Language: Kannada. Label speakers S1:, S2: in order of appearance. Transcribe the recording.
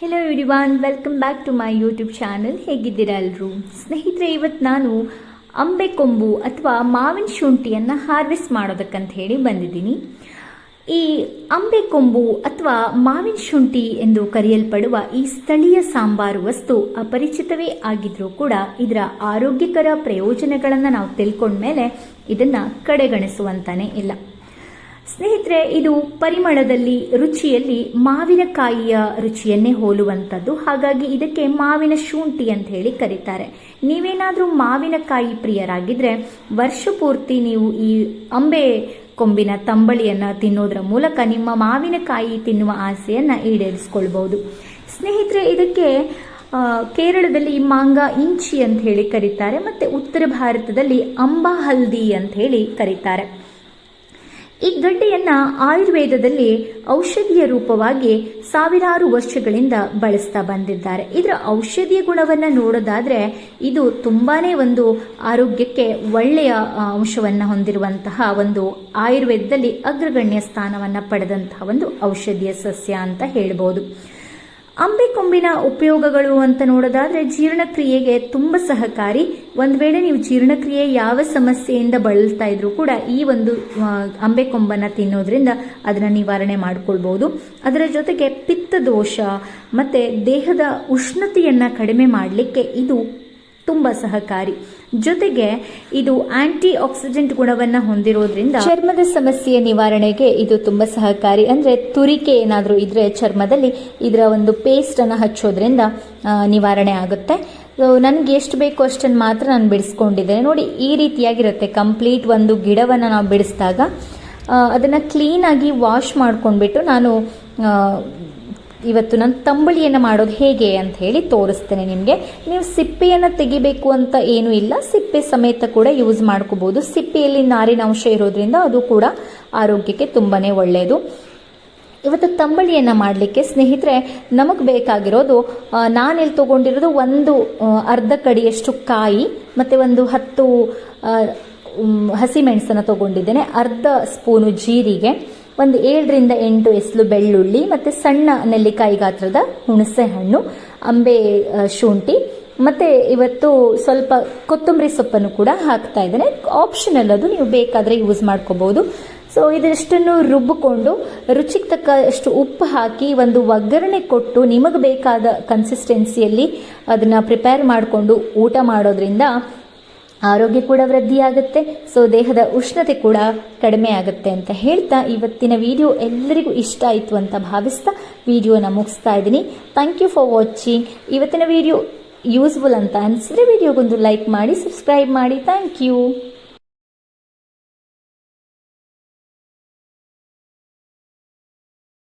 S1: Hello everyone welcome back to my YouTube channel ಹೇಗಿದ್ದೀರಾ ಎಲ್ಲರೂ ಸ್ನೇಹಿತರೆ, ಇವತ್ತು ನಾನು ಅಂಬೆ ಕೊಂಬು ಅಥವಾ ಮಾವಿನ ಶುಂಠಿಯನ್ನು ಹಾರ್ವೆಸ್ಟ್ ಮಾಡೋದಕ್ಕಂತ ಹೇಳಿ ಬಂದಿದ್ದೀನಿ. ಈ ಅಂಬೆ ಕೊಂಬು ಅಥವಾ ಮಾವಿನ ಶುಂಠಿ ಎಂದು ಕರೆಯಲ್ಪಡುವ ಈ ಸ್ಥಳೀಯ ಸಾಂಬಾರು ವಸ್ತು ಅಪರಿಚಿತವೇ ಆಗಿದ್ರೂ ಕೂಡ ಇದರ ಆರೋಗ್ಯಕರ ಪ್ರಯೋಜನಗಳನ್ನು ನಾವು ತಿಳ್ಕೊಂಡ್ಮೇಲೆ ಇದನ್ನು ಕಡೆಗಣಿಸುವಂತಾನೆ ಇಲ್ಲ. ಸ್ನೇಹಿತರೆ, ಇದು ಪರಿಮಳದಲ್ಲಿ, ರುಚಿಯಲ್ಲಿ ಮಾವಿನಕಾಯಿಯ ರುಚಿಯನ್ನೇ ಹೋಲುವಂಥದ್ದು. ಹಾಗಾಗಿ ಇದಕ್ಕೆ ಮಾವಿನ ಶುಂಠಿ ಅಂತ ಹೇಳಿ ಕರೀತಾರೆ. ನೀವೇನಾದರೂ ಮಾವಿನಕಾಯಿ ಪ್ರಿಯರಾಗಿದ್ದರೆ ವರ್ಷ ಪೂರ್ತಿ ನೀವು ಈ ಅಂಬೆ ಕೊಂಬಿನ ತಂಬಳಿಯನ್ನು ತಿನ್ನೋದ್ರ ಮೂಲಕ ನಿಮ್ಮ ಮಾವಿನಕಾಯಿ ತಿನ್ನುವ ಆಸೆಯನ್ನು ಈಡೇರಿಸ್ಕೊಳ್ಬಹುದು. ಸ್ನೇಹಿತರೆ, ಇದಕ್ಕೆ ಕೇರಳದಲ್ಲಿ ಮಾಂಗ ಇಂಚಿ ಅಂತ ಹೇಳಿ ಕರೀತಾರೆ, ಮತ್ತೆ ಉತ್ತರ ಭಾರತದಲ್ಲಿ ಅಂಬಾ ಹಲ್ದಿ ಅಂತ ಹೇಳಿ ಕರೀತಾರೆ. ಈ ಗಡ್ಡೆಯನ್ನ ಆಯುರ್ವೇದದಲ್ಲಿ ಔಷಧಿಯ ರೂಪವಾಗಿ ಸಾವಿರಾರು ವರ್ಷಗಳಿಂದ ಬಳಸ್ತಾ ಬಂದಿದ್ದಾರೆ. ಇದರ ಔಷಧಿಯ ಗುಣವನ್ನ ನೋಡೋದಾದ್ರೆ ಇದು ತುಂಬಾನೇ ಒಂದು ಆರೋಗ್ಯಕ್ಕೆ ಒಳ್ಳೆಯ ಅಂಶವನ್ನ ಹೊಂದಿರುವಂತಹ ಒಂದು ಆಯುರ್ವೇದದಲ್ಲಿ ಅಗ್ರಗಣ್ಯ ಸ್ಥಾನವನ್ನ ಪಡೆದಂತಹ ಒಂದು ಔಷಧೀಯ ಸಸ್ಯ ಅಂತ ಹೇಳ್ಬೋದು. ಅಂಬೆ ಕೊಂಬಿನ ಉಪಯೋಗಗಳು ಅಂತ ನೋಡೋದಾದ್ರೆ ಜೀರ್ಣಕ್ರಿಯೆಗೆ ತುಂಬ ಸಹಕಾರಿ. ಒಂದ್ ವೇಳೆ ನೀವು ಜೀರ್ಣಕ್ರಿಯೆ ಯಾವ ಸಮಸ್ಯೆಯಿಂದ ಬಳಲ್ತಾ ಇದ್ರೂ ಕೂಡ ಈ ಒಂದು ಅಂಬೆಕೊಂಬನ್ನು ಅಂಬೆ ಕೊಂಬನ್ನ ತಿನ್ನೋದ್ರಿಂದ ಅದನ್ನ ನಿವಾರಣೆ ಮಾಡ್ಕೊಳ್ಬಹುದು ಅದರ ಜೊತೆಗೆ ಪಿತ್ತ ದೋಷ ಮತ್ತೆ ದೇಹದ ಉಷ್ಣತೆಯನ್ನ ಕಡಿಮೆ ಮಾಡಲಿಕ್ಕೆ ಇದು ತುಂಬಾ ಸಹಕಾರಿ. ಜೊತೆಗೆ ಇದು ಆಂಟಿ ಆಕ್ಸಿಡೆಂಟ್ ಗುಣವನ್ನ ಹೊಂದಿರೋದ್ರಿಂದ ಚರ್ಮದ ಸಮಸ್ಯೆಯ ನಿವಾರಣೆಗೆ ಇದು ತುಂಬಾ ಸಹಕಾರಿ. ಅಂದ್ರೆ ತುರಿಕೆ ಏನಾದರೂ ಇದ್ರೆ ಚರ್ಮದಲ್ಲಿ ಇದರ ಒಂದು ಪೇಸ್ಟ್ ಅನ್ನ ಹಚ್ಚೋದ್ರಿಂದ ನಿವಾರಣೆ ಆಗುತ್ತೆ. ನನಗೆ ಎಷ್ಟು ಬೇಕು ಅಷ್ಟನ್ನು ಮಾತ್ರ ನಾನು ಬಿಡಿಸ್ಕೊಂಡಿದ್ದೇನೆ. ನೋಡಿ, ಈ ರೀತಿಯಾಗಿರುತ್ತೆ. ಕಂಪ್ಲೀಟ್ ಒಂದು ಗಿಡವನ್ನು ನಾವು ಬಿಡಿಸಿದಾಗ ಅದನ್ನು ಕ್ಲೀನಾಗಿ ವಾಶ್ ಮಾಡ್ಕೊಂಡ್ಬಿಟ್ಟು ನಾನು ಇವತ್ತು ನಾನು ತಂಬಳಿಯನ್ನು ಮಾಡೋದು ಹೇಗೆ ಅಂತ ಹೇಳಿ ತೋರಿಸ್ತೇನೆ ನಿಮಗೆ. ನೀವು ಸಿಪ್ಪೆಯನ್ನು ತೆಗಿಬೇಕು ಅಂತ ಏನೂ ಇಲ್ಲ. ಸಿಪ್ಪೆ ಸಮೇತ ಕೂಡ ಯೂಸ್ ಮಾಡ್ಕೋಬೋದು. ಸಿಪ್ಪೆಯಲ್ಲಿ ನಾರಿನ ಅಂಶ ಇರೋದ್ರಿಂದ ಅದು ಕೂಡ ಆರೋಗ್ಯಕ್ಕೆ ತುಂಬಾ ಒಳ್ಳೆಯದು ಇವತ್ತು ತಂಬಳಿಯನ್ನು ಮಾಡಲಿಕ್ಕೆ ಸ್ನೇಹಿತರೆ, ನಮಗೆ ಬೇಕಾಗಿರೋದು ನಾನಿಲ್ಲಿ ತೊಗೊಂಡಿರೋದು ಒಂದು ಅರ್ಧ ಕಡಿಯಷ್ಟು ಕಾಯಿ, ಮತ್ತು ಒಂದು ಹತ್ತು ಹಸಿಮೆಣಸನ್ನು ತಗೊಂಡಿದ್ದೇನೆ. ಅರ್ಧ ಸ್ಪೂನು ಜೀರಿಗೆ, ಒಂದು ಏಳರಿಂದ ಎಂಟು ಎಸ್ಲು ಬೆಳ್ಳುಳ್ಳಿ ಮತ್ತು ಸಣ್ಣ ನೆಲ್ಲಿಕಾಯಿ ಗಾತ್ರದ ಹುಣಸೆ ಹಣ್ಣು ಅಂಬೆ ಶುಂಠಿ ಮತ್ತೆ ಇವತ್ತು ಸ್ವಲ್ಪ ಕೊತ್ತಂಬರಿ ಸೊಪ್ಪನ್ನು ಕೂಡ ಹಾಕ್ತಾ ಇದ್ದೇನೆ. ಆಪ್ಷನಲ್ ಅದು ನೀವು ಬೇಕಾದರೆ ಯೂಸ್ ಮಾಡ್ಕೋಬಹುದು ಸೊ ಇದಿಷ್ಟನ್ನು ರುಬ್ಬಿಕೊಂಡು ರುಚಿಗೆ ತಕ್ಕಷ್ಟು ಉಪ್ಪು ಹಾಕಿ ಒಂದು ಒಗ್ಗರಣೆ ಕೊಟ್ಟು ನಿಮಗೆ ಬೇಕಾದ ಕನ್ಸಿಸ್ಟೆನ್ಸಿಯಲ್ಲಿ ಅದನ್ನು ಪ್ರಿಪೇರ್ ಮಾಡಿಕೊಂಡು ಊಟ ಮಾಡೋದ್ರಿಂದ ಆರೋಗ್ಯ ಕೂಡ ವೃದ್ಧಿಯಾಗುತ್ತೆ, ಸೊ ದೇಹದ ಉಷ್ಣತೆ ಕೂಡ ಕಡಿಮೆ ಆಗುತ್ತೆ ಅಂತ ಹೇಳ್ತಾ ಇವತ್ತಿನ ವಿಡಿಯೋ ಎಲ್ಲರಿಗೂ ಇಷ್ಟ ಆಯಿತು ಅಂತ ಭಾವಿಸ್ತಾ ವಿಡಿಯೋನ ಮುಗಿಸ್ತಾ ಇದ್ದೀನಿ. ಥ್ಯಾಂಕ್ ಯು ಫಾರ್ ವಾಚಿಂಗ್ ಇವತ್ತಿನ ವಿಡಿಯೋ ಯೂಸ್ಫುಲ್ ಅಂತ ಅನಿಸಿದ್ರೆ ವಿಡಿಯೋಗೊಂದು ಲೈಕ್ ಮಾಡಿ ಸಬ್ಸ್ಕ್ರೈಬ್ ಮಾಡಿ. Thank you